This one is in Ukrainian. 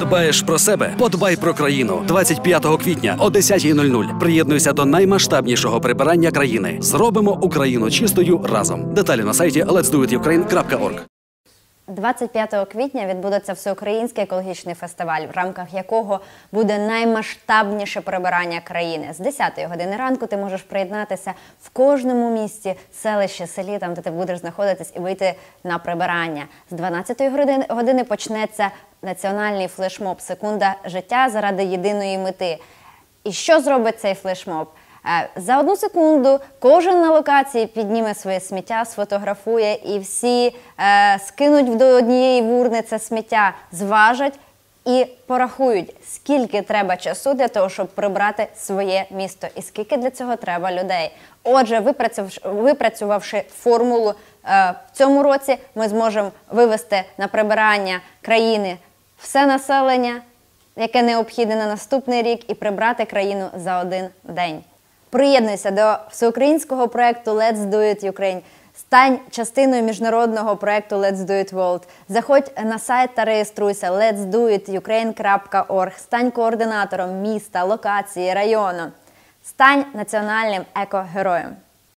Дбаєш про себе, подбай про країну. 25 квітня о 10.00 приєднуйся до наймасштабнішого прибирання країни. Зробимо Україну чистою разом. Деталі на сайті let'sdoitukraine.org. 25 квітня відбудеться всеукраїнський екологічний фестиваль, в рамках якого буде наймасштабніше прибирання країни. З 10 години ранку ти можеш приєднатися в кожному місті, селищі, селі, там де ти будеш знаходитись, і вийти на прибирання. З 12 години, години почнеться національний флешмоб Секунда життя заради єдиної мети. І що зробить цей флешмоб? За одну секунду кожен на локації підніме своє сміття, сфотографує і всі е, скинуть до однієї вурни це сміття, зважать і порахують, скільки треба часу для того, щоб прибрати своє місто, і скільки для цього треба людей. Отже, випрацювавши формулу е, в цьому році, ми зможемо вивести на прибирання країни все населення яке необхідне на наступний рік, і прибрати країну за один день. Приєднуйся до всеукраїнського проекту Let's Do It Ukraine. Стань частиною міжнародного проекту Let's Do It World. Заходь на сайт та реєструйся let'sdoitukraine.org. Стань координатором міста, локації, району. Стань національним екогероєм.